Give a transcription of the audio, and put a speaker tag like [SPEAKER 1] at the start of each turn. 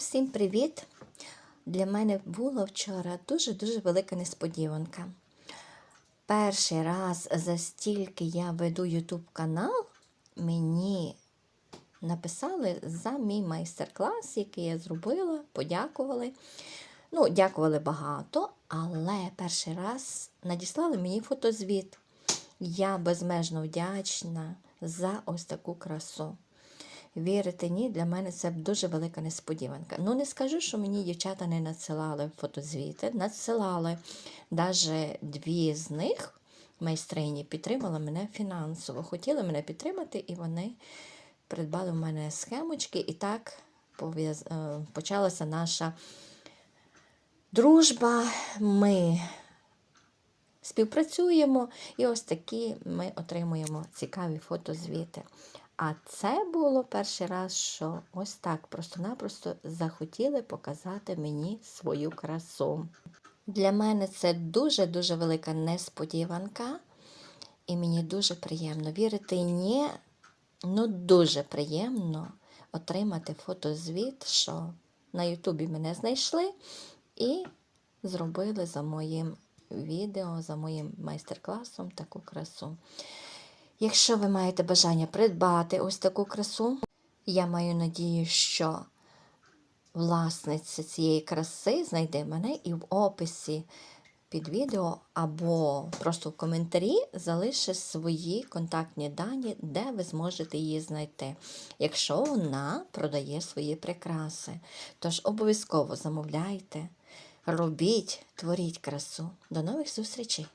[SPEAKER 1] Всім привіт! Для мене була вчора дуже-дуже велика несподіванка. Перший раз за стільки я веду YouTube канал, мені написали за мій майстер-клас, який я зробила, подякували. Ну, дякували багато, але перший раз надіслали мені фотозвіт. Я безмежно вдячна за ось таку красу. Вірите, ні, для мене це дуже велика несподіванка. Ну, не скажу, що мені дівчата не надсилали фотозвіти, надсилали. Навіть дві з них, майстрині, підтримали мене фінансово. Хотіли мене підтримати, і вони придбали в мене схемочки, і так е, почалася наша дружба. Ми співпрацюємо, і ось такі ми отримуємо цікаві фотозвіти. А це було перший раз, що ось так просто-напросто захотіли показати мені свою красу. Для мене це дуже-дуже велика несподіванка, і мені дуже приємно. Вірити, ні, ну дуже приємно отримати фотозвіт, що на Ютубі мене знайшли і зробили за моїм відео, за моїм майстер-класом таку красу. Якщо ви маєте бажання придбати ось таку красу, я маю надію, що власниця цієї краси знайде мене і в описі під відео або просто в коментарі залишить свої контактні дані, де ви зможете її знайти, якщо вона продає свої прикраси. Тож обов'язково замовляйте, робіть, творіть красу. До нових зустрічей!